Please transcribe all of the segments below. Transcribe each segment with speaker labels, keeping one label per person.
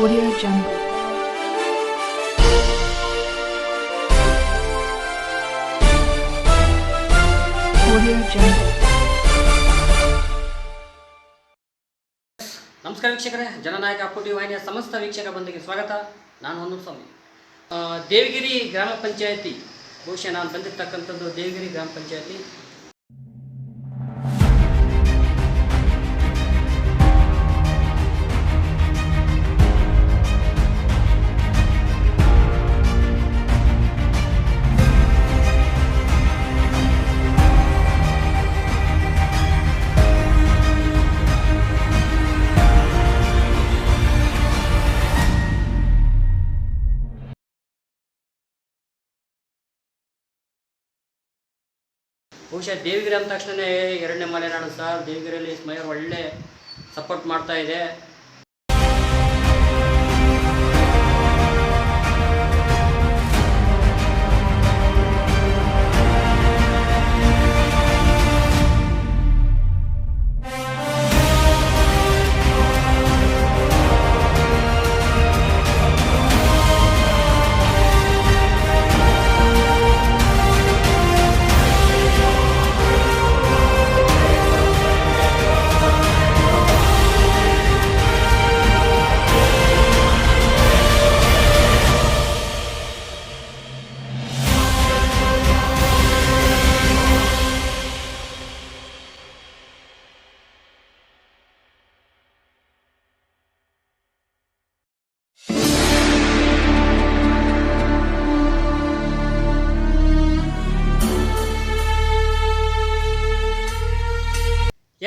Speaker 1: Audio Jungle.
Speaker 2: ನಮಸ್ಕಾರ ವೀಕ್ಷಕರೇ, ಜನನಾಯಕ ಪುಟಿ ವಾಹಿನಿಯ ಸಮಸ್ತ ವೀಕ್ಷಕ ಬಂದಿಗೆ ಸ್ವಾಗತ. ನಾನು ಹೊನ್ನೂರು ಸ್ವಾಮಿ ದೇವಗಿರಿ ಗ್ರಾಮ ಪಂಚಾಯತಿ ಬಹುಶಃ ನಾನು ಬಂದಿರತಕ್ಕಂಥದ್ದು ದೇವಗಿರಿ ಗ್ರಾಮ ಪಂಚಾಯತಿ. ಬಹುಶಃ ದೇವಿಗಿರಿ ಅಂದ ತಕ್ಷಣವೇ ಎರಡನೇ ಮಲೆನಾಡು ಸರ್ ದೇವಿಗಿರಿಯಲ್ಲಿ ಮಯೂರ್ ಒಳ್ಳೆ ಸಪೋರ್ಟ್ ಮಾಡ್ತಾ ಇದೆ.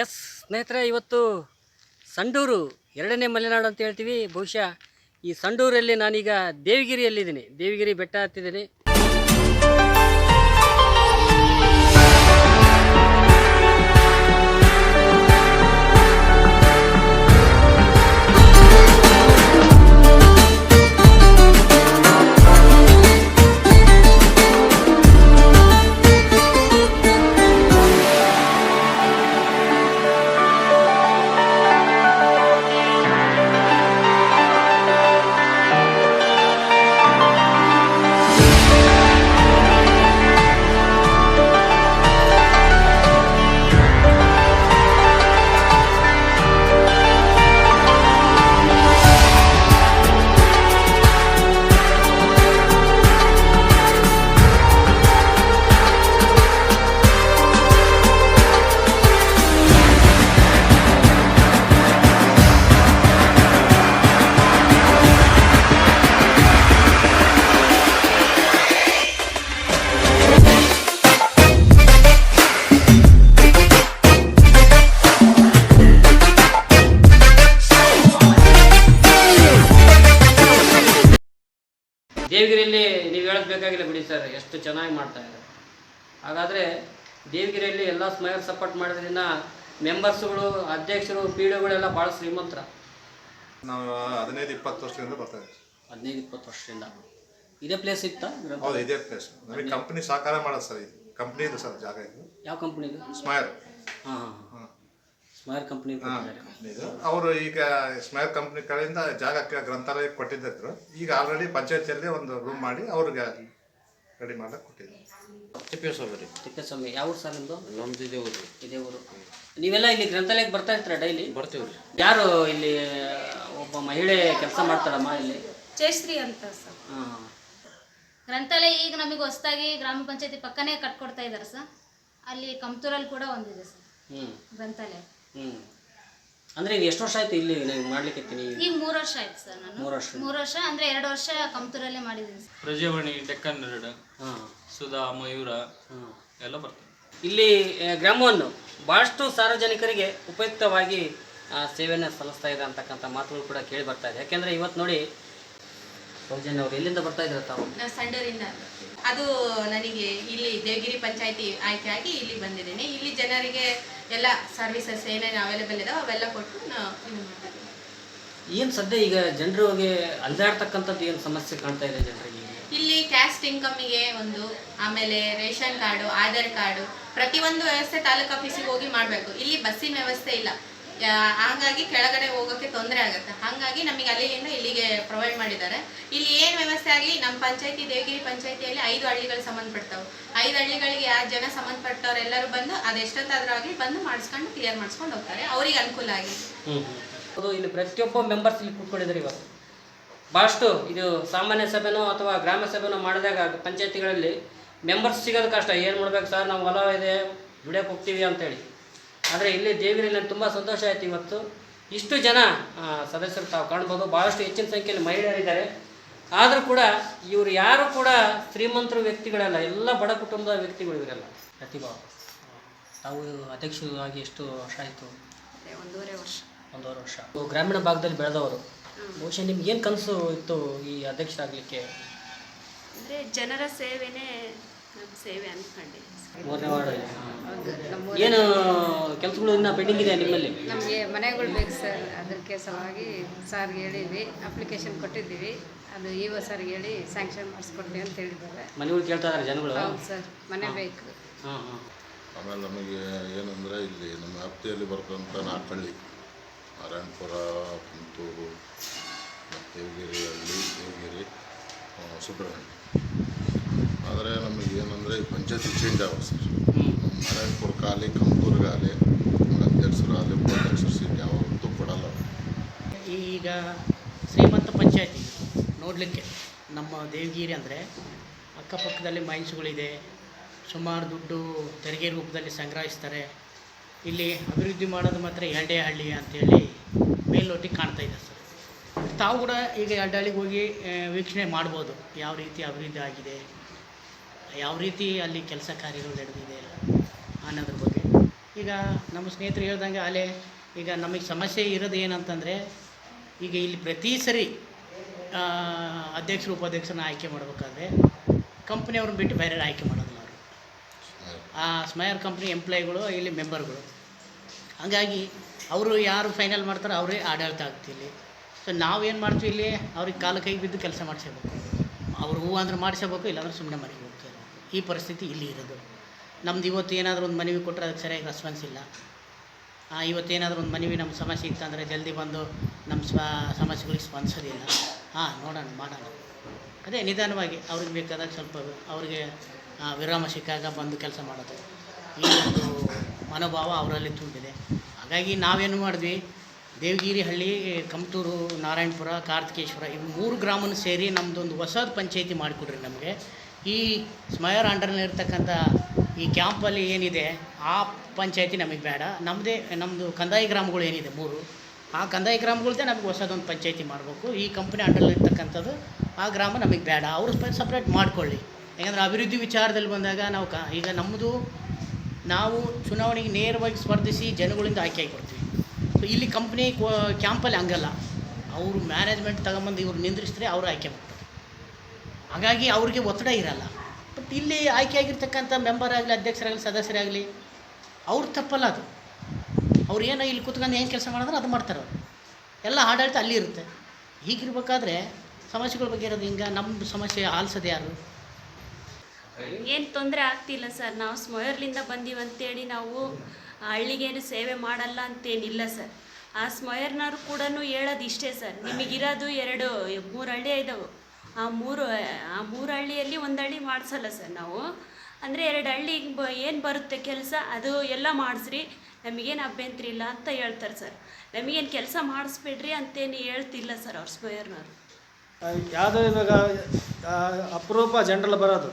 Speaker 2: ಎಸ್ ಸ್ನೇಹಿತರೆ, ಇವತ್ತು ಸಂಡೂರು ಎರಡನೇ ಮಲೆನಾಡು ಅಂತ ಹೇಳ್ತೀವಿ. ಬಹುಶಃ ಈ ಸಂಡೂರಲ್ಲಿ ನಾನೀಗ ದೇವಗಿರಿಯಲ್ಲಿದ್ದೀನಿ. ದೇವಗಿರಿ ಬೆಟ್ಟ ಹತ್ತಿದ್ದೀನಿ. ದೇವಗಿರಿಯಲ್ಲಿ ನೀವು ಹೇಳೋದು ಬೇಕಾಗಿಲ್ಲ ಬಿಡಿ ಸರ್ ಎಷ್ಟು ಚೆನ್ನಾಗಿ ಮಾಡ್ತಾ ಇದ್ದಾರೆ. ಹಾಗಾದರೆ ದೇವಗಿರಿಯಲ್ಲಿ ಎಲ್ಲ ಸ್ಮೈಲ್ ಸಪೋರ್ಟ್ ಮಾಡೋದ್ರಿಂದ ಮೆಂಬರ್ಸ್ಗಳು ಅಧ್ಯಕ್ಷರು ಪಿ ಡಿಗಳೆಲ್ಲ ಭಾಳ ಶ್ರೀಮಂತರ.
Speaker 3: ನಾವು ಹದಿನೈದು ಇಪ್ಪತ್ತು ವರ್ಷದಿಂದ ಬರ್ತಾ ಇದ್ದೀವಿ.
Speaker 2: ಹದಿನೈದು ಇಪ್ಪತ್ತು ವರ್ಷದಿಂದ. ಇದೇ ಪ್ಲೇಸ್ ಇತ್ತಾ
Speaker 3: ಹೌದು ಇದೇ ಪ್ಲೇಸ್ ನಮಗೆ ಕಂಪ್ನಿ ಸಹಕಾರ ಮಾಡೋದು ಸರ್ ಇದು. ಕಂಪ್ನಿ ಇದು ಸರ್ ಜಾಗ ಇದು.
Speaker 2: ಯಾವ ಕಂಪ್ನಿದು
Speaker 3: ಸ್ಮೈಲ್
Speaker 2: ಹಾಂ ಹಾಂ ಹಾಂ. ಸ್ಮೈಲ್ ಕಂಪ್ನಿ
Speaker 3: ಅವರು ಈಗ ಸ್ಮೈರ್ ಕಂಪ್ನಿ ಕಡೆಯಿಂದ ಜಾಗಕ್ಕೆ ಗ್ರಂಥಾಲಯ ಕೊಟ್ಟಿದ್ದರು ಈಗ ಆಲ್ರೆಡಿ ಪಂಚಾಯತಿಯಲ್ಲಿ ಒಂದು ರೂಮ್ ಮಾಡಿ ಅವ್ರಿಗೆ ರೆಡಿ ಮಾಡಕ್ಕೆ ಕೊಟ್ಟಿದ್ದಾರೆ
Speaker 4: ತಿಪ್ಪೇಸ್ವಾಮಿ ರೀ
Speaker 2: ತಿಪ್ಪೇಸ್ವಾಮಿ ಯಾವ ಊರು ಸರ್ ನಿಮ್ಮದು
Speaker 4: ನಮ್ದು ಇದೇ ಊರು.
Speaker 2: ಇದೇ ಊರು. ನೀವೆಲ್ಲ ಇಲ್ಲಿ ಗ್ರಂಥಾಲಯಕ್ಕೆ ಬರ್ತಾ ಇರ್ತೀರಾ ಡೈಲಿ
Speaker 4: ಬರ್ತೀವಿ ರೀ
Speaker 2: ಯಾರು ಇಲ್ಲಿ ಒಬ್ಬ ಮಹಿಳೆ ಕೆಲಸ ಮಾಡ್ತಾರಮ್ಮ ಇಲ್ಲಿ?
Speaker 5: ಜಯಶ್ರೀ ಅಂತ ಸರ್.
Speaker 2: ಹಾಂ.
Speaker 5: ಗ್ರಂಥಾಲಯ ಈಗ ನಮಗೆ ಹೊಸದಾಗಿ ಗ್ರಾಮ ಪಂಚಾಯತಿ ಪಕ್ಕನೇ ಕಟ್ಕೊಡ್ತಾ ಇದ್ದಾರೆ ಸರ್. ಅಲ್ಲಿ ಕಮ್ತೂರಲ್ಲಿ ಕೂಡ ಒಂದಿದೆ ಸರ್.
Speaker 2: ಹ್ಞೂ
Speaker 5: ಗ್ರಂಥಾಲಯ.
Speaker 2: ಹ್ಞೂ ಅಂದರೆ ಇದು ಎಷ್ಟು ವರ್ಷ ಆಯ್ತು ಇಲ್ಲಿ ನೀವು ಮಾಡ್ಲಿಕ್ಕೆ
Speaker 5: ಈಗ ಮೂರು ವರ್ಷ ಆಯ್ತು ಸರ್ ನಾನು.
Speaker 2: ಮೂರು ವರ್ಷ.
Speaker 5: ಮೂರು ವರ್ಷ ಅಂದ್ರೆ ಎರಡು ವರ್ಷ ಕಂಪ್ಯೂಟರಲ್ಲೇ ಮಾಡಿದ್ದೀನಿ ಸರ್.
Speaker 6: ಪ್ರಜಾವಾಣಿ ಡೆಕ್ಕನ್ ಎರಡು
Speaker 2: ಹಾಂ.
Speaker 6: ಸುಧಾ ಮಯೂರ
Speaker 2: ಹಾಂ.
Speaker 6: ಎಲ್ಲ ಬರ್ತದೆ.
Speaker 2: ಇಲ್ಲಿ ಆ, ಗ್ರಾಮವನ್ನು ಭಾಳಷ್ಟು ಸಾರ್ವಜನಿಕರಿಗೆ ಉಪಯುಕ್ತವಾಗಿ ಆ, ಸೇವೆಯನ್ನು ಸಲ್ಲಿಸ್ತಾ ಇದೆ ಅಂತಕ್ಕಂಥ ಮಾತುಗಳು ಕೂಡ ಕೇಳಿ ಬರ್ತಾ ಇದೆ. ಯಾಕೆಂದರೆ ಇವತ್ತು ನೋಡಿ ಸೌಜನ್ಯ ಅವರು ಎಲ್ಲಿಂದ ಬರ್ತಾ ಇದ್ರ ತಾವು?
Speaker 7: ನಾವು ಸಂಡೂರಿಂದ. ಅದು ನನಗೆ ಇಲ್ಲಿ ದೇವಗಿರಿ ಪಂಚಾಯತಿ ಆಯ್ಕೆಯಾಗಿ ಇಲ್ಲಿ ಬಂದಿದ್ದೇನೆ. ಇಲ್ಲಿ ಜನರಿಗೆ ಎಲ್ಲ ಸರ್ವಿಸಸ್ ಏನೇನು ಅವೈಲೇಬಲ್ ಇದಾವೆ ಅವೆಲ್ಲ ಕೊಟ್ಟು ನಾವು ಇದು
Speaker 2: ಏನು ಸದ್ಯ ಈಗ ಜನರಿಗೆ ಅಲ್ದಾಡ್ತಕ್ಕಂಥದ್ದು ಏನು ಸಮಸ್ಯೆ ಕಾಣ್ತಾ ಇದೆ ಜನರಿಗೆ
Speaker 7: ಇಲ್ಲಿ ಕ್ಯಾಸ್ಟ್ ಇನ್ಕಮಿಗೆ ಒಂದು ಆಮೇಲೆ ರೇಷನ್ ಕಾರ್ಡು ಆಧಾರ್ ಕಾರ್ಡು ಪ್ರತಿಯೊಂದು ವ್ಯವಸ್ಥೆ ತಾಲೂಕು ಆಫೀಸಿಗೆ ಹೋಗಿ ಮಾಡಬೇಕು. ಇಲ್ಲಿ ಬಸ್ಸಿನ ವ್ಯವಸ್ಥೆ ಇಲ್ಲ. ಹಾಗಾಗಿ ಕೆಳಗಡೆ ಹೋಗೋಕ್ಕೆ ತೊಂದರೆ ಆಗುತ್ತೆ. ಹಾಗಾಗಿ ನಮಗೆ ಅಲ್ಲಿಂದ ಇಲ್ಲಿಗೆ ಪ್ರೊವೈಡ್ ಮಾಡಿದ್ದಾರೆ. ಇಲ್ಲಿ ಏನು ವ್ಯವಸ್ಥೆ ಆಗಲಿ ನಮ್ಮ ಪಂಚಾಯತಿ, ದೇವಗಿರಿ ಪಂಚಾಯತಿಯಲ್ಲಿ ಐದು ಹಳ್ಳಿಗಳು ಸಂಬಂಧಪಡ್ತಾವೆ ಐದು ಹಳ್ಳಿಗಳಿಗೆ ಯಾರು ಜನ ಸಂಬಂಧಪಟ್ಟವರೆಲ್ಲರೂ ಬಂದು ಅದೆಷ್ಟೊತ್ತಾದ್ರೂ ಆಗಲಿ ಬಂದು ಮಾಡಿಸ್ಕೊಂಡು ಕ್ಲಿಯರ್ ಮಾಡಿಸ್ಕೊಂಡು ಹೋಗ್ತಾರೆ. ಅವ್ರಿಗೆ ಅನುಕೂಲ ಆಗಿ
Speaker 2: ಅದು ಇಲ್ಲಿ ಪ್ರತಿಯೊಬ್ಬ ಮೆಂಬರ್ಸ್ ಇಲ್ಲಿ ಕೂತ್ಕೊಂಡಿದ್ದಾರೆ ಇವತ್ತು ಭಾಳಷ್ಟು ಇದು ಸಾಮಾನ್ಯ ಸಭೆನೋ ಅಥವಾ ಗ್ರಾಮ ಸಭೆನೋ ಮಾಡಿದಾಗ ಪಂಚಾಯತಿಗಳಲ್ಲಿ ಮೆಂಬರ್ಸ್ ಸಿಗೋದು ಕಷ್ಟ. ಏನು ಮಾಡ್ಬೇಕು ಸರ್, ನಾವು ಹೊಲ ಇದೆ ದುಡಿಯೋಕೆ ಹೋಗ್ತೀವಿ ಅಂತೇಳಿ. ಆದರೆ ಇಲ್ಲಿ ದೇವಿರಲ್ಲಿ ತುಂಬ ಸಂತೋಷ ಆಯಿತು ಇವತ್ತು. ಇಷ್ಟು ಜನ ಸದಸ್ಯರು ತಾವು ಕಾಣ್ಬೋದು. ಭಾಳಷ್ಟು ಹೆಚ್ಚಿನ ಸಂಖ್ಯೆಯಲ್ಲಿ ಮಹಿಳೆಯರಿದ್ದಾರೆ. ಆದರೂ ಕೂಡ ಇವರು ಯಾರು ಕೂಡ ಶ್ರೀಮಂತರು ವ್ಯಕ್ತಿಗಳಲ್ಲ ಎಲ್ಲ ಬಡ ಕುಟುಂಬದ ವ್ಯಕ್ತಿಗಳು ಇವರೆಲ್ಲ. ಪ್ರತಿಭಾ ತಾವು ಅಧ್ಯಕ್ಷರಾಗಿ ಎಷ್ಟು ವರ್ಷ ಆಯಿತು?
Speaker 8: ಒಂದೂವರೆ ವರ್ಷ.
Speaker 2: ಒಂದೂವರೆ ವರ್ಷ. ಗ್ರಾಮೀಣ ಭಾಗದಲ್ಲಿ ಬೆಳೆದವರು. ಬಹುಶಃ ನಿಮ್ಗೆ ಏನು ಕನಸು ಇತ್ತು ಈ ಅಧ್ಯಕ್ಷರಾಗಲಿಕ್ಕೆ?
Speaker 8: ಅಂದರೆ ಜನರ ಸೇವೆನೇ ನಮ್ಮ ಸೇವೆ ಅಂದ್ಕೊಂಡೆ
Speaker 2: ಮೂರನೇ ವಾರ್ಡ್
Speaker 8: ಹೌದು ನಮ್ಮ
Speaker 2: ಏನು ಕೆಲಸಗಳು ಇನ್ನೂ ಪೆಂಡಿಂಗ್ ಇದೆ ನಿಮ್ಮಲ್ಲಿ?
Speaker 8: ನಮಗೆ ಮನೆಗಳು ಬೇಕು ಸರ್ ಅದಕ್ಕೆ ಸಲುವಾಗಿ ಸಾರ್ಗೆ ಹೇಳಿದ್ವಿ ಅಪ್ಲಿಕೇಶನ್ ಕೊಟ್ಟಿದ್ದೀವಿ ಅದು ಇ ಒ ಸರ್ಗೆ ಹೇಳಿ ಸ್ಯಾಂಕ್ಷನ್ ಮಾಡಿಸ್ಕೊಡ್ತೀವಿ ಅಂತ ಹೇಳಿದ್ದಾರೆ.
Speaker 2: ಮನೆಗಳು ಕೇಳ್ತಾ ಇದ್ದಾರೆ ಜನಗಳು?
Speaker 8: ಹೌದು ಸರ್ ಮನೆ ಬೇಕು.
Speaker 2: ಹಾಂ ಹಾಂ.
Speaker 9: ಆಮೇಲೆ ನಮಗೆ ಏನಂದರೆ ಇಲ್ಲಿ ನಮ್ಮ ವ್ಯಾಪ್ತಿಯಲ್ಲಿ ಬರ್ತಂಥ ನಾಲ್ಕಳ್ಳಿ ನಾರಾಯಣಪುರ ಕುಂತೂರು ಮತ್ತು ದೇವಗಿರಿ ಹಳ್ಳಿ ದೇವಗಿರಿ ಸುಬ್ರಹ್ಮಣ್ಯ. ಏನಂದರೆ ಪಂಚಾಯತಿ ಚೇಂಜ್ ಆಗ ಸರ್. ನಮ್ಮ ಖಾಲಿ ಅಧ್ಯಕ್ಷರು ಆಗಲಿ ಉಪಾಧ್ಯಕ್ಷರು ಸೀಟ್ ಯಾವತ್ತೂ ಕೊಡಲ್ಲ.
Speaker 10: ಈಗ ಶ್ರೀಮಂತ ಪಂಚಾಯತಿ ನೋಡಲಿಕ್ಕೆ ನಮ್ಮ ದೇವಗಿರಿ ಅಂದರೆ ಅಕ್ಕಪಕ್ಕದಲ್ಲಿ ಮೈನ್ಸ್ಗಳಿದೆ. ಸುಮಾರು ದುಡ್ಡು ತೆರಿಗೆ ರೂಪದಲ್ಲಿ ಸಂಗ್ರಹಿಸ್ತಾರೆ. ಇಲ್ಲಿ ಅಭಿವೃದ್ಧಿ ಮಾಡೋದು ಮಾತ್ರ ಎರಡೇ ಹಳ್ಳಿ ಅಂತೇಳಿ ಮೇಲ್ನೋಟಿಗೆ ಕಾಣ್ತಾ ಇದೆ ಸರ್. ತಾವು ಕೂಡ ಈಗ ಎರಡು ಹಳ್ಳಿಗೆ ಹೋಗಿ ವೀಕ್ಷಣೆ ಮಾಡ್ಬೋದು. ಯಾವ ರೀತಿ ಅಭಿವೃದ್ಧಿ ಆಗಿದೆ. ಯಾವ ರೀತಿ ಅಲ್ಲಿ ಕೆಲಸ ಕಾರ್ಯಗಳು ನಡೆದಿದೆ ಅನ್ನೋದ್ರ ಬಗ್ಗೆ. ಈಗ ನಮ್ಮ ಸ್ನೇಹಿತರು ಹೇಳ್ದಂಗೆ ಅಲ್ಲೇ ಈಗ ನಮಗೆ ಸಮಸ್ಯೆ ಇರೋದು ಏನಂತಂದರೆ, ಈಗ ಇಲ್ಲಿ ಪ್ರತಿ ಸರಿ ಅಧ್ಯಕ್ಷರು, ಉಪಾಧ್ಯಕ್ಷರನ್ನ ಆಯ್ಕೆ ಮಾಡಬೇಕಾದ್ರೆ ಕಂಪ್ನಿಯವ್ರನ್ನ ಬಿಟ್ಟು ಬೇರೆ ಆಯ್ಕೆ ಮಾಡೋದಿಲ್ಲ ಅವರು. ಆ ಸ್ಮೈರ್ ಕಂಪ್ನಿ ಎಂಪ್ಲಾಯ್ಗಳು ಇಲ್ಲಿ ಮೆಂಬರ್ಗಳು ಹಾಗಾಗಿ ಅವರು ಯಾರು ಫೈನಲ್ ಮಾಡ್ತಾರೋ ಅವರೇ ಆಡಳಿತ ಆಗ್ತಿಲ್ಲಿ ಸೊ ನಾವೇನು ಮಾಡ್ತೀವಿ ಇಲ್ಲಿ, ಅವ್ರಿಗೆ ಕಾಲು ಕೈಗೆ ಬಿದ್ದು ಕೆಲಸ ಮಾಡಿಸಬೇಕು. ಅವ್ರು ಹೂವು ಅಂದ್ರೆ ಮಾಡಿಸಬೇಕು, ಇಲ್ಲಾಂದ್ರೆ ಸುಮ್ಮನೆ ಹೋಗ್ತಾರೆ ಈ ಪರಿಸ್ಥಿತಿ ಇಲ್ಲಿ ಇರೋದು. ನಮ್ದು ಇವತ್ತು ಏನಾದರೂ ಒಂದು ಮನವಿ ಕೊಟ್ಟರೆ ಅದಕ್ಕೆ ಸರಿಯಾಗಿ ರೆಸ್ಪಾನ್ಸ್ ಇಲ್ಲ. ಆ, ಇವತ್ತೇನಾದರೂ ಒಂದು ಮನವಿ ನಮ್ಮ ಸಮಸ್ಯೆ ಇತ್ತಂದರೆ ಜಲ್ದಿ ಬಂದು ನಮ್ಮ ಸ್ವ ಸಮಸ್ಯೆಗಳಿಗೆ ಸ್ಪಂದಿಸೋದಿಲ್ಲ ಹಾಂ ನೋಡೋಣ ಮಾಡೋಣ. ಅದೇ ನಿಧಾನವಾಗಿ ಅವ್ರಿಗೆ ಬೇಕಾದಾಗ ಸ್ವಲ್ಪ ಅವ್ರಿಗೆ ವಿರಾಮ ಸಿಕ್ಕಾಗ ಬಂದು ಕೆಲಸ ಮಾಡೋದು. ಈ ಒಂದು ಮನೋಭಾವ ಅವರಲ್ಲಿ ತುಂಬಿದೆ. ಹಾಗಾಗಿ ನಾವೇನು ಮಾಡಿದ್ವಿ? ದೇವಗಿರಿ ಹಳ್ಳಿ ಕಮಟೂರು ನಾರಾಯಣಪುರ ಕಾರ್ತಿಕೇಶ್ವರ ಇವು ಮೂರು ಗ್ರಾಮನೂ ಸೇರಿ ನಮ್ಮದೊಂದು ಹೊಸದು ಪಂಚಾಯಿತಿ ಮಾಡಿಕೊಡ್ರಿ ನಮಗೆ. ಈ ಸ್ಮಯರ್ ಅಂಡರ್ನಲ್ಲಿ ಇರ್ತಕ್ಕಂಥ ಈ ಕ್ಯಾಂಪಲ್ಲಿ ಏನಿದೆ, ಆ ಪಂಚಾಯಿತಿ ನಮಗೆ ಬೇಡ. ನಮ್ಮದೇ ನಮ್ಮದು ಕಂದಾಯ ಗ್ರಾಮಗಳು ಏನಿದೆ ಮೂರು, ಆ ಕಂದಾಯ ಗ್ರಾಮಗಳದ್ದೇ ನಮಗೆ ಹೊಸದೊಂದು ಪಂಚಾಯಿತಿ ಮಾಡಬೇಕು. ಈ ಕಂಪ್ನಿ ಅಂಡರ್ನಲ್ಲಿ ಇರ್ತಕ್ಕಂಥದ್ದು ಆ ಗ್ರಾಮ ನಮಗೆ ಬೇಡ. ಅವರು ಸಪ್ರೇಟ್ ಮಾಡಿಕೊಳ್ಳಿ. ಯಾಕಂದರೆ ಅಭಿವೃದ್ಧಿ ವಿಚಾರದಲ್ಲಿ ಬಂದಾಗ ನಾವು ಕ, ಈಗ ನಮ್ಮದು ನಾವು ಚುನಾವಣೆಗೆ ನೇರವಾಗಿ ಸ್ಪರ್ಧಿಸಿ ಜನಗಳಿಂದ ಆಯ್ಕೆ ಆಗಿ ಕೊಡ್ತೀವಿ ಸೊ ಇಲ್ಲಿ ಕಂಪ್ನಿ ಕ್ಯಾಂಪಲ್ಲಿ ಹಂಗಲ್ಲ. ಅವರು ಮ್ಯಾನೇಜ್ಮೆಂಟ್ ತಗೊಂಬಂದು ಇವ್ರು ನಿಂದ್ರಿಸಿದ್ರೆ ಅವ್ರು ಆಯ್ಕೆ ಮಾಡ್ತಾರೆ. ಹಾಗಾಗಿ ಅವ್ರಿಗೆ ಒತ್ತಡ ಇರಲ್ಲ. ಬಟ್ ಇಲ್ಲಿ ಆಯ್ಕೆ ಆಗಿರ್ತಕ್ಕಂಥ ಮೆಂಬರ್ ಆಗಲಿ, ಅಧ್ಯಕ್ಷರಾಗಲಿ, ಸದಸ್ಯರಾಗಲಿ, ಅವ್ರು ತಪ್ಪಲ್ಲ ಅದು. ಅವ್ರು ಏನೋ ಇಲ್ಲಿ ಕೂತ್ಕೊಂಡು ಏನು ಕೆಲಸ ಮಾಡಿದ್ರೆ ಅದು ಮಾಡ್ತಾರೆ ಅವರು. ಎಲ್ಲ ಆಡಳಿತ ಅಲ್ಲಿ ಇರುತ್ತೆ. ಹೀಗಿರ್ಬೇಕಾದ್ರೆ ಸಮಸ್ಯೆಗಳ ಬಗ್ಗೆ ಇರೋದು ಹಿಂಗೆ ನಮ್ಮ ಸಮಸ್ಯೆ ಆಲಿಸೋದು ಯಾರು?
Speaker 8: ಏನು ತೊಂದರೆ ಆಗ್ತಿಲ್ಲ ಸರ್. ನಾವು ಸ್ಮೊಯರ್ಲಿಂದ ಬಂದೀವಿ ಅಂತೇಳಿ ನಾವು ಹಳ್ಳಿಗೇನು ಸೇವೆ ಮಾಡಲ್ಲ ಅಂತೇನಿಲ್ಲ ಸರ್. ಆ ಸ್ಮೊಯರ್ನವ್ರು ಕೂಡ ಹೇಳೋದು ಇಷ್ಟೇ ಸರ್. ನಿಮಗಿರೋದು ಎರಡು ಮೂರು ಹಳ್ಳಿ ಇದ್ದಾವೆ ಆ ಮೂರು ಆ ಮೂರು ಹಳ್ಳಿಯಲ್ಲಿ ಒಂದು ಹಳ್ಳಿ ಮಾಡಿಸಲ್ಲ ಸರ್ ನಾವು. ಅಂದರೆ ಎರಡು ಹಳ್ಳಿಗೆ ಬ, ಏನು ಬರುತ್ತೆ ಕೆಲಸ, ಅದು ಎಲ್ಲ ಮಾಡಿಸ್ರಿ. ನಮಗೇನು ಅಭ್ಯಂತರ ಇಲ್ಲ ಅಂತ ಹೇಳ್ತಾರೆ ಸರ್. ನಮಗೇನು ಕೆಲಸ ಮಾಡಿಸ್ಬೇಡ್ರಿ ಅಂತೇನು ಹೇಳ್ತಿಲ್ಲ ಸರ್ ಅವ್ರ ಸ್ಮೊಯರ್ನವ್ರು
Speaker 11: ಯಾವುದೋ ಇವಾಗ ಅಪರೂಪ ಜನರಲ್ ಬರೋದು.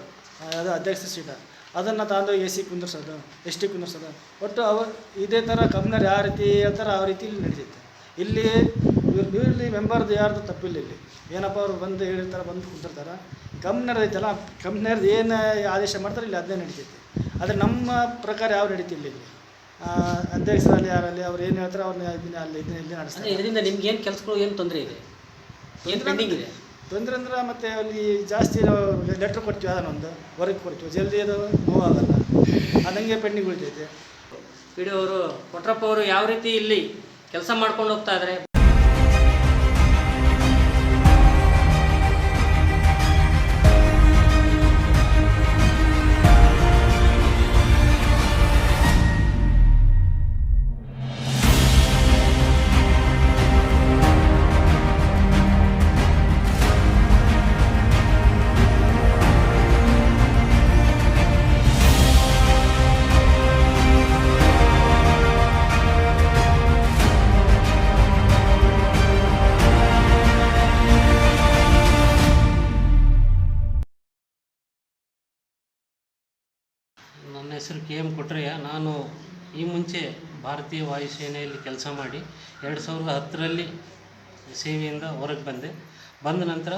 Speaker 11: ಅದು ಅಧ್ಯಕ್ಷ ಸೀಟ. ಅದನ್ನು ತಂದು ಎ ಸಿ ಕುಂದರ್ಸೋದು, ಎಸ್ ಟಿ ಕುಂದರ್ಸೋದು. ಒಟ್ಟು ಅವ, ಇದೇ ಥರ ಕಂಪ್ನರ್ ಯಾವ ರೀತಿ ಹೇಳ್ತಾರೆ ಆ ರೀತಿ ಇಲ್ಲಿ ನಡೀತೈತೆ ಇಲ್ಲಿ ಇವ್ರು ಇಲ್ಲಿ ಮೆಂಬರ್ದು ಯಾರ್ದು ತಪ್ಪಿಲ್ಲ ಇಲ್ಲಿ. ಏನಪ್ಪ ಅವ್ರು ಬಂದು ಹೇಳಿರ್ತಾರೆ ಬಂದು ಕುಂತಿರ್ತಾರೆ ಕಂಪ್ನಿಯವ್ರು ಐತಲ್ಲ ಕಂಪ್ನಿಯವ್ರದ್ದು ಏನು ಆದೇಶ ಮಾಡ್ತಾರೆ ಇಲ್ಲಿ ಅದನ್ನೇ ನಡೀತೈತಿ. ಆದರೆ ನಮ್ಮ ಪ್ರಕಾರ ಯಾವ ನಡೀತಿಲ್ಲ ಇಲ್ಲಿ. ಅಧ್ಯಕ್ಷರಲ್ಲಿ ಯಾರಲ್ಲಿ ಅವ್ರು ಏನು ಹೇಳ್ತಾರೆ ಅವ್ರನ್ನ ಇದನ್ನ ಅಲ್ಲಿ ಇದನ್ನ ಇಲ್ಲಿ ನಡೆಸ್ತಾರೆ.
Speaker 2: ಇದರಿಂದ ನಿಮ್ಗೆ ಏನು ಕೆಲಸಗಳು ಏನು ತೊಂದರೆ ಇದೆ? ಏನು ಪೆಂಡಿಂಗ್ ಇದೆ?
Speaker 11: ತೊಂದರೆ ಅಂದ್ರೆ ಮತ್ತೆ ಅಲ್ಲಿ ಜಾಸ್ತಿ ನಾವು ಲೆಟ್ರ್ ಕೊಡ್ತೀವಿ ಅದನ್ನೊಂದು ಹೊರಗೆ ಕೊಡ್ತೀವಿ. ಜಲ್ದಿ ಅದು ಮೂವ್ ಆಗಲ್ಲ. ಅದಂಗೆ ಪೆಂಡಿಂಗ್ ಉಳಿತೈತೆ.
Speaker 2: ಪಿ ಡಿ ಅವರು ಕೊಟ್ರಪ್ಪ ಅವರು ಯಾವ ರೀತಿ ಇಲ್ಲಿ ಕೆಲಸ ಮಾಡ್ಕೊಂಡು ಹೋಗ್ತಾ ಇದ್ದಾರೆ
Speaker 12: ಹೆಸರು ಕೆ ಎಂ ಕೊಟ್ರಯ್ಯ, ನಾನು ಈ ಮುಂಚೆ ಭಾರತೀಯ ವಾಯುಸೇನೆಯಲ್ಲಿ ಕೆಲಸ ಮಾಡಿ ಎರಡು ಸಾವಿರದ ಹತ್ತರಲ್ಲಿ ಸೇವೆಯಿಂದ ಹೊರಗೆ ಬಂದೆ. ಬಂದ ನಂತರ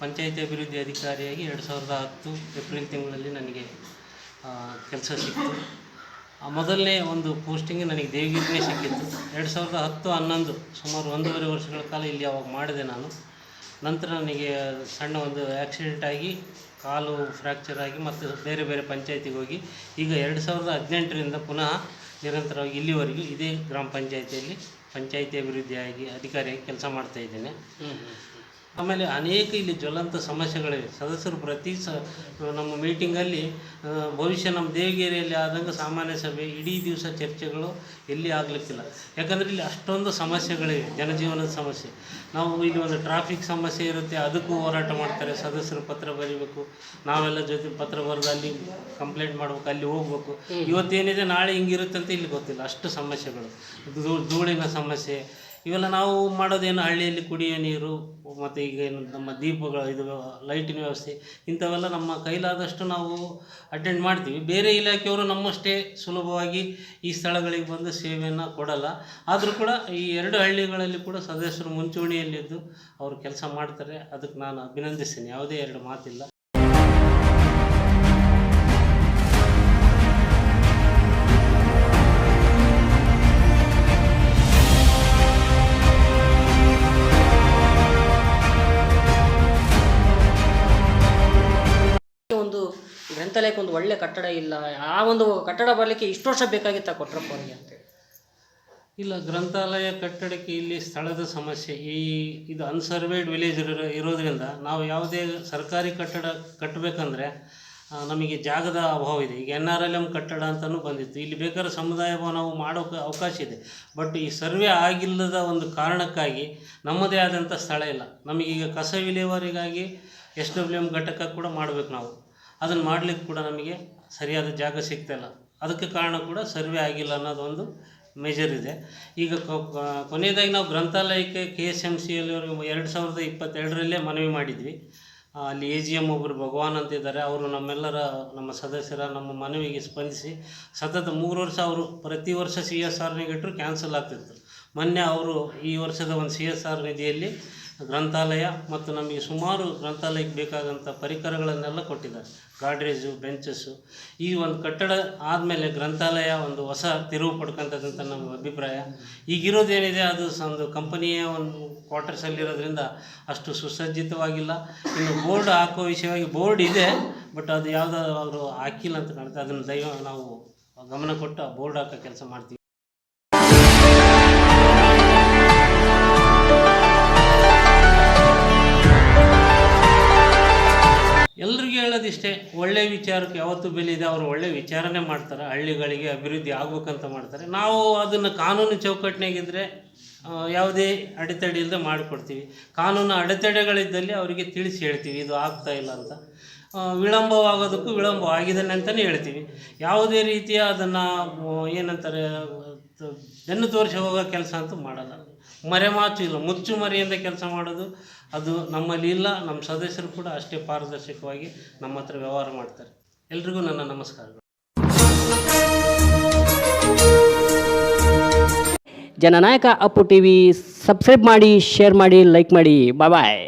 Speaker 12: ಪಂಚಾಯಿತಿ ಅಭಿವೃದ್ಧಿ ಅಧಿಕಾರಿಯಾಗಿ ಎರಡು ಸಾವಿರದ ಹತ್ತು ಏಪ್ರಿಲ್ ತಿಂಗಳಲ್ಲಿ ನನಗೆ ಕೆಲಸ ಸಿಕ್ತು ಮೊದಲನೇ ಒಂದು ಪೋಸ್ಟಿಂಗ್ ನನಗೆ ದೇವಗಿರಿನೇ ಸಿಕ್ಕಿತ್ತು. ಎರಡು ಸಾವಿರದ ಹತ್ತು ಹನ್ನೊಂದು, ಸುಮಾರು ಒಂದೂವರೆ ವರ್ಷಗಳ ಕಾಲ ಇಲ್ಲಿ ಅವಾಗ ಮಾಡಿದೆ ನಾನು. ನಂತರ ನನಗೆ ಸಣ್ಣ ಒಂದು ಆಕ್ಸಿಡೆಂಟ್ ಆಗಿ ಕಾಲು ಫ್ರ್ಯಾಕ್ಚರ್ ಆಗಿ ಮತ್ತು ಬೇರೆ ಬೇರೆ ಪಂಚಾಯತಿಗೆ ಹೋಗಿ ಈಗ ಎರಡು ಸಾವಿರದ ಹದಿನೆಂಟರಿಂದ ಪುನಃ ನಿರಂತರವಾಗಿ ಇಲ್ಲಿವರೆಗೂ ಇದೇ ಗ್ರಾಮ ಪಂಚಾಯತಿಯಲ್ಲಿ ಪಂಚಾಯಿತಿ ಅಭಿವೃದ್ಧಿಯಾಗಿ ಅಧಿಕಾರಿಯಾಗಿ ಕೆಲಸ ಮಾಡ್ತಾ ಇದ್ದೇನೆ. ಆಮೇಲೆ ಅನೇಕ ಇಲ್ಲಿ ಜ್ವಲಂತ ಸಮಸ್ಯೆಗಳಿವೆ. ಸದಸ್ಯರು ಪ್ರತಿ ಸ ನಮ್ಮ ಮೀಟಿಂಗಲ್ಲಿ ಭವಿಷ್ಯ ನಮ್ಮ ದೇವಗಿರಿಯಲ್ಲಿ ಆದಂಗೆ ಸಾಮಾನ್ಯ ಸಭೆ ಇಡೀ ದಿವಸ ಚರ್ಚೆಗಳು ಎಲ್ಲಿ ಆಗಲಿಕ್ಕಿಲ್ಲ. ಯಾಕಂದರೆ ಇಲ್ಲಿ ಅಷ್ಟೊಂದು ಸಮಸ್ಯೆಗಳಿವೆ ಜನಜೀವನದ ಸಮಸ್ಯೆ. ನಾವು ಇಲ್ಲಿ ಒಂದು ಟ್ರಾಫಿಕ್ ಸಮಸ್ಯೆ ಇರುತ್ತೆ ಅದಕ್ಕೂ ಹೋರಾಟ ಮಾಡ್ತಾರೆ ಸದಸ್ಯರು ಪತ್ರ ಬರೀಬೇಕು ನಾವೆಲ್ಲ ಜೊತೆ ಪತ್ರ ಬರೆದು ಅಲ್ಲಿ ಕಂಪ್ಲೇಂಟ್ ಮಾಡ್ಬೇಕು ಅಲ್ಲಿ ಹೋಗ್ಬೇಕು. ಇವತ್ತೇನಿದೆ ನಾಳೆ ಹಿಂಗಿರುತ್ತೆ ಅಂತ ಇಲ್ಲಿ ಗೊತ್ತಿಲ್ಲ ಅಷ್ಟು ಸಮಸ್ಯೆಗಳು. ಧೂಳಿನ ಸಮಸ್ಯೆ ಇವೆಲ್ಲ ನಾವು ಮಾಡೋದೇನು ಹಳ್ಳಿಯಲ್ಲಿ ಕುಡಿಯೋ ನೀರು, ಮತ್ತು ಈಗ ಏನು ನಮ್ಮ ದೀಪಗಳು ಇದು ಲೈಟಿನ ವ್ಯವಸ್ಥೆ, ಇಂಥವೆಲ್ಲ ನಮ್ಮ ಕೈಲಾದಷ್ಟು ನಾವು ಅಟೆಂಡ್ ಮಾಡ್ತೀವಿ. ಬೇರೆ ಇಲಾಖೆಯವರು ನಮ್ಮಷ್ಟೇ ಸುಲಭವಾಗಿ ಈ ಸ್ಥಳಗಳಿಗೆ ಬಂದು ಸೇವೆಯನ್ನು ಕೊಡಲ್ಲ. ಆದರೂ ಕೂಡ ಈ ಎರಡು ಹಳ್ಳಿಗಳಲ್ಲಿ ಕೂಡ ಸದಸ್ಯರು ಮುಂಚೂಣಿಯಲ್ಲಿದ್ದು ಅವರು ಕೆಲಸ ಮಾಡ್ತಾರೆ. ಅದಕ್ಕೆ ನಾನು ಅಭಿನಂದಿಸ್ತೀನಿ. ಯಾವುದೇ ಎರಡು ಮಾತಿಲ್ಲ. ಗ್ರಂಥಾಲಯಕ್ಕೆ ಒಂದು ಒಳ್ಳೆ ಕಟ್ಟಡ ಇಲ್ಲ, ಆ ಒಂದು ಕಟ್ಟಡ ಬರಲಿಕ್ಕೆ ಇಷ್ಟು ವರ್ಷ ಬೇಕಾಗಿತ್ತ ಕೊಟ್ರಪ್ಪ ಅವ್ರಿಗೆ ಅಂತೇಳಿ ಇಲ್ಲ, ಗ್ರಂಥಾಲಯ ಕಟ್ಟಡಕ್ಕೆ ಇಲ್ಲಿ ಸ್ಥಳದ ಸಮಸ್ಯೆ. ಈ ಇದು ಅನ್ಸರ್ವೇಡ್ ವಿಲೇಜ್ ಇರೋ ಇರೋದ್ರಿಂದ ನಾವು ಯಾವುದೇ ಸರ್ಕಾರಿ ಕಟ್ಟಡ ಕಟ್ಟಬೇಕಂದ್ರೆ ನಮಗೆ ಜಾಗದ ಅಭಾವ ಇದೆ. ಈಗ ಎನ್ ಆರ್ ಎಲ್ ಎಂ ಕಟ್ಟಡ ಅಂತಲೂ ಬಂದಿತ್ತು. ಇಲ್ಲಿ ಬೇಕಾದ್ರೆ ಸಮುದಾಯ ನಾವು ಮಾಡೋಕೆ ಅವಕಾಶ ಇದೆ. ಬಟ್ ಈ ಸರ್ವೆ ಆಗಿಲ್ಲದ ಒಂದು ಕಾರಣಕ್ಕಾಗಿ ನಮ್ಮದೇ ಆದಂಥ ಸ್ಥಳ ಇಲ್ಲ. ನಮಗೀಗ ಕಸ ವಿಲೇವಾರಿಗಾಗಿ ಎಸ್ ಡಬ್ಲ್ಯೂ ಎಂ ಘಟಕ ಕೂಡ ಮಾಡಬೇಕು ನಾವು. ಅದನ್ನು ಮಾಡಲಿಕ್ಕೆ ಕೂಡ ನಮಗೆ ಸರಿಯಾದ ಜಾಗ ಸಿಗ್ತಾಯಿಲ್ಲ ಅದಕ್ಕೆ ಕಾರಣ ಕೂಡ ಸರ್ವೆ ಆಗಿಲ್ಲ ಅನ್ನೋದೊಂದು ಮೇಜರ್ ಇದೆ. ಈಗ ಕೊನೆಯದಾಗಿ ನಾವು ಗ್ರಂಥಾಲಯಕ್ಕೆ ಕೆ ಎಸ್ ಎಂ ಸಿಯಲ್ಲಿ ಎರಡು ಸಾವಿರದ ಇಪ್ಪತ್ತೆರಡರಲ್ಲೇ ಮನವಿ ಮಾಡಿದ್ವಿ. ಅಲ್ಲಿ ಎ ಜಿ ಎಂ ಒಬ್ಬರು ಭಗವಾನ್ ಅಂತ ಇದ್ದಾರೆ. ಅವರು ನಮ್ಮೆಲ್ಲರ, ನಮ್ಮ ಸದಸ್ಯರ ನಮ್ಮ ಮನವಿಗೆ ಸ್ಪಂದಿಸಿ ಸತತ ಮೂರು ವರ್ಷ ಅವರು ಪ್ರತಿ ವರ್ಷ ಸಿ ಎಸ್ ಇಟ್ಟರು ಕ್ಯಾನ್ಸಲ್ ಆಗ್ತಿತ್ತು. ಮೊನ್ನೆ ಅವರು ಈ ವರ್ಷದ ಒಂದು ಸಿ ಎಸ್ ಆರ್ ನಿಧಿಯಲ್ಲಿ ಗ್ರಂಥಾಲಯ ಮತ್ತು ನಮಗೆ ಸುಮಾರು ಗ್ರಂಥಾಲಯಕ್ಕೆ ಬೇಕಾದಂಥ ಪರಿಕರಗಳನ್ನೆಲ್ಲ ಕೊಟ್ಟಿದ್ದಾರೆ. ಗಾಡ್ರೇಜು, ಬೆಂಚಸ್ಸು. ಈ ಒಂದು ಕಟ್ಟಡ ಆದಮೇಲೆ ಗ್ರಂಥಾಲಯ ಒಂದು ಹೊಸ ತಿರುವು ಪಡ್ಕೊಂತದಂತ ನಮ್ಮ ಅಭಿಪ್ರಾಯ. ಈಗಿರೋದೇನಿದೆ ಅದು ಒಂದು ಕಂಪನಿಯ ಒಂದು ಕ್ವಾರ್ಟರ್ಸಲ್ಲಿರೋದ್ರಿಂದ ಅಷ್ಟು ಸುಸಜ್ಜಿತವಾಗಿಲ್ಲ. ಇನ್ನು ಬೋರ್ಡ್ ಹಾಕೋ ವಿಷಯವಾಗಿ ಬೋರ್ಡ್ ಇದೆ, ಬಟ್ ಅದು ಯಾವುದಾದ್ರು ಅವರು ಹಾಕಿಲ್ಲ ಅಂತ ಕಾಣುತ್ತೆ ಅದನ್ನು ದಯ ನಾವು ಗಮನ ಕೊಟ್ಟು ಆ ಬೋರ್ಡ್ ಹಾಕೋ ಕೆಲಸ ಮಾಡ್ತೀವಿ. ಹೇಳೋದಿಷ್ಟೇ ಒಳ್ಳೆ ವಿಚಾರಕ್ಕೆ ಯಾವತ್ತು ಬೆಲೆ ಇದೆ, ಅವರು ಒಳ್ಳೆ ವಿಚಾರನೆ ಮಾಡ್ತಾರೆ. ಹಳ್ಳಿಗಳಿಗೆ ಅಭಿವೃದ್ಧಿ ಆಗ್ಬೇಕಂತ ಮಾಡ್ತಾರೆ. ನಾವು ಅದನ್ನು ಕಾನೂನು ಚೌಕಟ್ಟಿನಾಗಿದ್ದರೆ ಯಾವುದೇ ಅಡೆತಡೆ ಇಲ್ಲದೆ ಮಾಡಿಕೊಡ್ತೀವಿ. ಕಾನೂನು ಅಡೆತಡೆಗಳಿದ್ದಲ್ಲಿ ಅವರಿಗೆ ತಿಳಿಸಿ ಹೇಳ್ತೀವಿ. ಇದು ಆಗ್ತಾ ಇಲ್ಲ ಅಂತ. ವಿಳಂಬವಾಗೋದಕ್ಕೂ ವಿಳಂಬ ಆಗಿದ್ದಾನೆ ಅಂತಲೇ ಹೇಳ್ತೀವಿ. ಯಾವುದೇ ರೀತಿಯ ಅದನ್ನು ಏನಂತಾರೆ ಬೆನ್ನು ತೋರಿಸಿ ಹೋಗೋ ಕೆಲಸ ಅಂತೂ ಮಾಡಲ್ಲ. ಮರೆಮಾಚು ಇಲ್ಲ. ಮುಚ್ಚು ಮರೆಯಿಂದ ಕೆಲಸ ಮಾಡೋದು ಅದು ನಮ್ಮಲ್ಲಿ ಇಲ್ಲ. ನಮ್ಮ ಸದಸ್ಯರು ಕೂಡ ಅಷ್ಟೇ ಪಾರದರ್ಶಕವಾಗಿ ನಮ್ಮ ಹತ್ರ ವ್ಯವಹಾರ ಮಾಡ್ತಾರೆ. ಎಲ್ರಿಗೂ ನನ್ನ ನಮಸ್ಕಾರಗಳು.
Speaker 2: ಜನನಾಯಕ ಅಪ್ಪು ಟಿ ವಿ ಸಬ್ಸ್ಕ್ರೈಬ್ ಮಾಡಿ, ಶೇರ್ ಮಾಡಿ, ಲೈಕ್ ಮಾಡಿ. ಬಾಯ್.